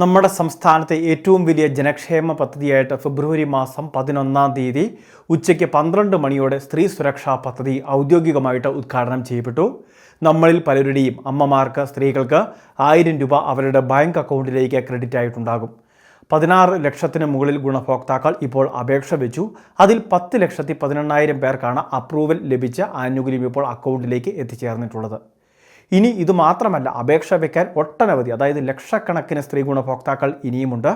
നമ്മുടെ സംസ്ഥാനത്തെ ഏറ്റവും വലിയ ജനക്ഷേമ പദ്ധതിയായിട്ട് ഫെബ്രുവരി മാസം പതിനൊന്നാം തീയതി ഉച്ചയ്ക്ക് പന്ത്രണ്ട് മണിയോടെ സ്ത്രീ സുരക്ഷാ പദ്ധതി ഔദ്യോഗികമായിട്ട് ഉദ്ഘാടനം ചെയ്യപ്പെട്ടു. നമ്മളിൽ പലരുടെയും അമ്മമാർക്ക് സ്ത്രീകൾക്ക് ആയിരം രൂപ അവരുടെ ബാങ്ക് അക്കൗണ്ടിലേക്ക് ക്രെഡിറ്റ് ആയിട്ടുണ്ടാകും. പതിനാറ് ലക്ഷത്തിന് മുകളിൽ ഗുണഭോക്താക്കൾ ഇപ്പോൾ അപേക്ഷ വെച്ചു. അതിൽ പത്ത് ലക്ഷത്തി പതിനെണ്ണായിരം പേർക്കാണ് അപ്രൂവൽ ലഭിച്ച ആനുകൂല്യം ഇപ്പോൾ അക്കൗണ്ടിലേക്ക് എത്തിച്ചേർന്നിട്ടുള്ളത്. ഇനി ഇത് മാത്രമല്ല അപേക്ഷ വയ്ക്കാൻ ഒട്ടനവധി അതായത് ലക്ഷക്കണക്കിന് സ്ത്രീ ഗുണഭോക്താക്കൾ ഇനിയുമുണ്ട്.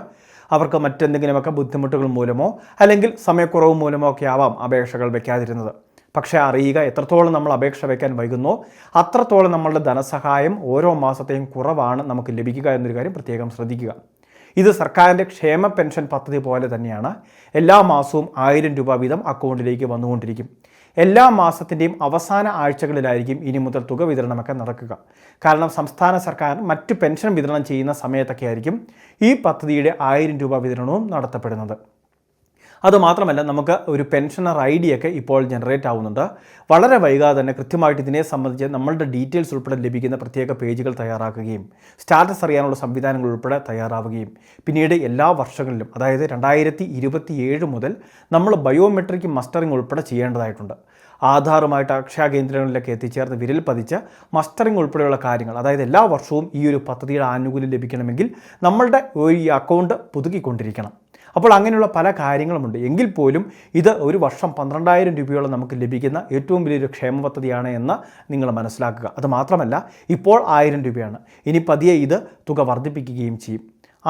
അവർക്ക് മറ്റെന്തെങ്കിലുമൊക്കെ ബുദ്ധിമുട്ടുകൾ മൂലമോ അല്ലെങ്കിൽ സമയക്കുറവ് മൂലമോ ഒക്കെ ആവാം അപേക്ഷകൾ വയ്ക്കാതിരുന്നത് പക്ഷേ അറിയുക എത്രത്തോളം നമ്മൾ അപേക്ഷ വയ്ക്കാൻ വൈകുന്നോ അത്രത്തോളം നമ്മളുടെ ധനസഹായം ഓരോ മാസത്തെയും കുറവാണ് നമുക്ക് ലഭിക്കുക എന്നൊരു കാര്യം പ്രത്യേകം ശ്രദ്ധിക്കുക. ഇത് സർക്കാരിന്റെ ക്ഷേമ പെൻഷൻ പദ്ധതി പോലെ തന്നെയാണ് എല്ലാ മാസവും ആയിരം രൂപ വീതം അക്കൗണ്ടിലേക്ക് വന്നുകൊണ്ടിരിക്കും. എല്ലാ മാസത്തിന്റെയും അവസാന ആഴ്ചകളിലായിരിക്കും ഇനി മുതൽ തുക വിതരണമൊക്കെ നടക്കുക. കാരണം സംസ്ഥാന സർക്കാർ മറ്റു പെൻഷൻ വിതരണം ചെയ്യുന്ന സമയത്തൊക്കെ ആയിരിക്കും ഈ പദ്ധതിയുടെ ആയിരം രൂപ വിതരണവും നടത്തപ്പെടുന്നത്. അതുമാത്രമല്ല നമുക്ക് ഒരു പെൻഷനർ ഐ ഡി ഒക്കെ ഇപ്പോൾ ജനറേറ്റ് ആവുന്നുണ്ട്. വളരെ വൈകാതെ തന്നെ കൃത്യമായിട്ട് ഇതിനെ സംബന്ധിച്ച് നമ്മളുടെ ഡീറ്റെയിൽസ് ഉൾപ്പെടെ ലഭിക്കുന്ന പ്രത്യേക പേജുകൾ തയ്യാറാക്കുകയും സ്റ്റാറ്റസ് അറിയാനുള്ള സംവിധാനങ്ങൾ ഉൾപ്പെടെ തയ്യാറാവുകയും പിന്നീട് എല്ലാ വർഷങ്ങളിലും അതായത് രണ്ടായിരത്തി മുതൽ നമ്മൾ ബയോമെട്രിക് മസ്റ്ററിംഗ് ഉൾപ്പെടെ ചെയ്യേണ്ടതായിട്ടുണ്ട്. ആധാറുമായിട്ട് അക്ഷയ കേന്ദ്രങ്ങളിലൊക്കെ എത്തിച്ചേർന്ന് വിരൽ പതിച്ച മസ്റ്ററിംഗ് ഉൾപ്പെടെയുള്ള കാര്യങ്ങൾ അതായത് എല്ലാ വർഷവും ഈ ഒരു പദ്ധതിയുടെ ആനുകൂല്യം ലഭിക്കണമെങ്കിൽ നമ്മളുടെ ഈ അക്കൗണ്ട് പുതുക്കിക്കൊണ്ടിരിക്കണം. അപ്പോൾ അങ്ങനെയുള്ള പല കാര്യങ്ങളുമുണ്ട്. എങ്കിൽ പോലും ഇത് ഒരു വർഷം പന്ത്രണ്ടായിരം രൂപയോളം നമുക്ക് ലഭിക്കുന്ന ഏറ്റവും വലിയൊരു ക്ഷേമ പദ്ധതിയാണ് എന്ന് നിങ്ങൾ മനസ്സിലാക്കുക. അത് മാത്രമല്ല ഇപ്പോൾ ആയിരം രൂപയാണ്. ഇനി പതിയെ ഇത് തുക വർദ്ധിപ്പിക്കുകയും ചെയ്യും.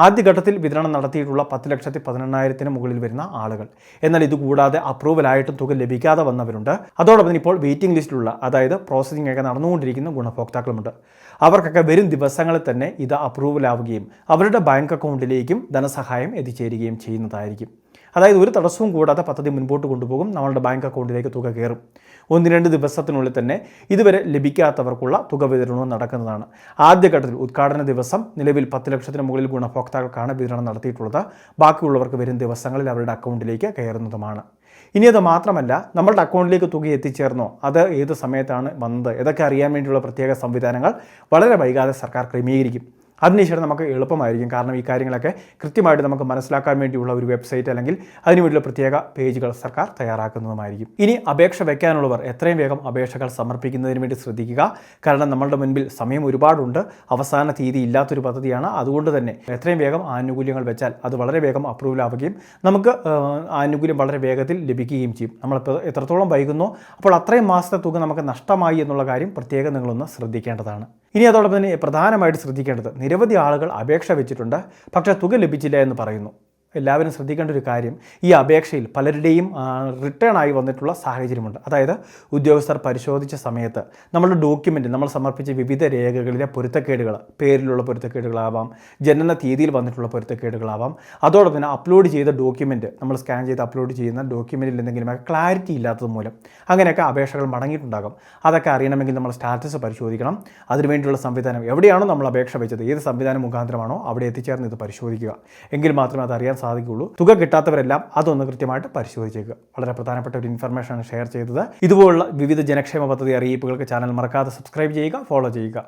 ആദ്യഘട്ടത്തിൽ വിതരണം നടത്തിയിട്ടുള്ള പത്ത് ലക്ഷത്തി പതിനെണ്ണായിരത്തിന് മുകളിൽ വരുന്ന ആളുകൾ. എന്നാൽ ഇതുകൂടാതെ അപ്രൂവലായിട്ടും തുക ലഭിക്കാതെ വന്നവരുണ്ട്. അതോടൊപ്പം ഇപ്പോൾ വെയിറ്റിംഗ് ലിസ്റ്റിലുള്ള അതായത് പ്രോസസ്സിംഗ് ഒക്കെ നടന്നുകൊണ്ടിരിക്കുന്ന ഗുണഭോക്താക്കളുമുണ്ട്. അവർക്കൊക്കെ വരും ദിവസങ്ങളിൽ തന്നെ ഇത് അപ്രൂവലാവുകയും അവരുടെ ബാങ്ക് അക്കൗണ്ടിലേക്കും ധനസഹായം എത്തിച്ചേരുകയും ചെയ്യുന്നതായിരിക്കും. അതായത് ഒരു തടസ്സവും കൂടാതെ പദ്ധതി മുൻപോട്ട് കൊണ്ടുപോകും. നമ്മളുടെ ബാങ്ക് അക്കൗണ്ടിലേക്ക് തുക കയറും. ഒന്ന് രണ്ട് ദിവസത്തിനുള്ളിൽ തന്നെ ഇതുവരെ ലഭിക്കാത്തവർക്കുള്ള തുക വിതരണവും നടക്കുന്നതാണ്. ആദ്യഘട്ടത്തിൽ ഉദ്ഘാടന ദിവസം നിലവിൽ പത്ത് ലക്ഷത്തിന് മുകളിൽ ഗുണഭോക്താക്കൾക്കാണ് വിതരണം നടത്തിയിട്ടുള്ളത്. ബാക്കിയുള്ളവർക്ക് വരും ദിവസങ്ങളിൽ അവരുടെ അക്കൗണ്ടിലേക്ക് കയറുന്നതുമാണ്. ഇനി അത് മാത്രമല്ല നമ്മളുടെ അക്കൗണ്ടിലേക്ക് തുക എത്തിച്ചേർന്നോ അത് ഏത് സമയത്താണ് വന്നത് ഇതൊക്കെ അറിയാൻ വേണ്ടിയുള്ള പ്രത്യേക സംവിധാനങ്ങൾ വളരെ വൈകാതെ സർക്കാർ ക്രമീകരിക്കും. അതിനുശേഷം നമുക്ക് എളുപ്പമായിരിക്കും. കാരണം ഈ കാര്യങ്ങളൊക്കെ കൃത്യമായിട്ട് നമുക്ക് മനസ്സിലാക്കാൻ വേണ്ടിയുള്ള ഒരു വെബ്സൈറ്റ് അല്ലെങ്കിൽ അതിനുവേണ്ടിയുള്ള പ്രത്യേക പേജുകൾ സർക്കാർ തയ്യാറാക്കുന്നതുമായിരിക്കും. ഇനി അപേക്ഷ വയ്ക്കാനുള്ളവർ എത്രയും വേഗം അപേക്ഷകൾ സമർപ്പിക്കുന്നതിന് വേണ്ടി ശ്രദ്ധിക്കുക. കാരണം നമ്മളുടെ മുൻപിൽ സമയം ഒരുപാടുണ്ട്. അവസാന തീയതി ഇല്ലാത്തൊരു പദ്ധതിയാണ്. അതുകൊണ്ട് തന്നെ എത്രയും വേഗം ആനുകൂല്യങ്ങൾ വെച്ചാൽ അത് വളരെ വേഗം അപ്രൂവൽ ആവുകയും നമുക്ക് ആനുകൂല്യം വളരെ വേഗത്തിൽ ലഭിക്കുകയും ചെയ്യും. നമ്മളിപ്പോൾ എത്രത്തോളം വൈകുന്നോ അപ്പോൾ അത്രയും മാസത്തെ തുക നമുക്ക് നഷ്ടമായി എന്നുള്ള കാര്യം പ്രത്യേകം നിങ്ങളൊന്ന് ശ്രദ്ധിക്കേണ്ടതാണ്. ഇനി അതോടൊപ്പം തന്നെ പ്രധാനമായിട്ട് ശ്രദ്ധിക്കേണ്ടത് നിരവധി ആളുകൾ അപേക്ഷ വെച്ചിട്ടുണ്ട്. പക്ഷേ തുക ലഭിച്ചില്ല എന്ന് പറയുന്നു. എല്ലാവരും ശ്രദ്ധിക്കേണ്ട ഒരു കാര്യം ഈ അപേക്ഷയിൽ പലരുടെയും റിട്ടേൺ ആയി വന്നിട്ടുള്ള സാഹചര്യമുണ്ട്. അതായത് ഉദ്യോഗസ്ഥർ പരിശോധിച്ച സമയത്ത് നമ്മളുടെ ഡോക്യുമെന്റ് നമ്മൾ സമർപ്പിച്ച വിവിധ രേഖകളിലെ പൊരുത്തക്കേടുകൾ പേരിലുള്ള പൊരുത്തക്കേടുകളാവാം ജനന തീയതിയിൽ വന്നിട്ടുള്ള പൊരുത്തക്കേടുകളാവാം അതോടൊപ്പം തന്നെ അപ്ലോഡ് ചെയ്ത ഡോക്യുമെന്റ് നമ്മൾ സ്കാൻ ചെയ്ത് അപ്ലോഡ് ചെയ്യുന്ന ഡോക്യുമെന്റിൽ എന്തെങ്കിലും ക്ലാരിറ്റി ഇല്ലാത്തത് മൂലം അങ്ങനെയൊക്കെ അപേക്ഷകൾ മടങ്ങിയിട്ടുണ്ടാകും. അതൊക്കെ അറിയണമെങ്കിൽ നമ്മൾ സ്റ്റാറ്റസ് പരിശോധിക്കണം. അതിനുവേണ്ടിയുള്ള സംവിധാനം എവിടെയാണോ നമ്മൾ അപേക്ഷ വെച്ചത് ഏത് സംവിധാനം മുഖാന്തരമാണോ അവിടെ എത്തിച്ചേർന്ന് ഇത് പരിശോധിക്കുക. എങ്കിൽ മാത്രമേ അത് അറിയാൻ സാധിക്കുകയുള്ളൂ. തുക കിട്ടാത്തവരെല്ലാം അതൊന്ന് കൃത്യമായിട്ട് പരിശോധിച്ചേക്കുക. വളരെ പ്രധാനപ്പെട്ട ഒരു ഇൻഫർമേഷൻ ഷെയർ ചെയ്തത്. ഇതുപോലുള്ള വിവിധ ജനക്ഷേമ പദ്ധതി അറിയിപ്പുകൾക്ക് ചാനൽ മറക്കാതെ സബ്സ്ക്രൈബ് ചെയ്യുക ഫോളോ ചെയ്യുക.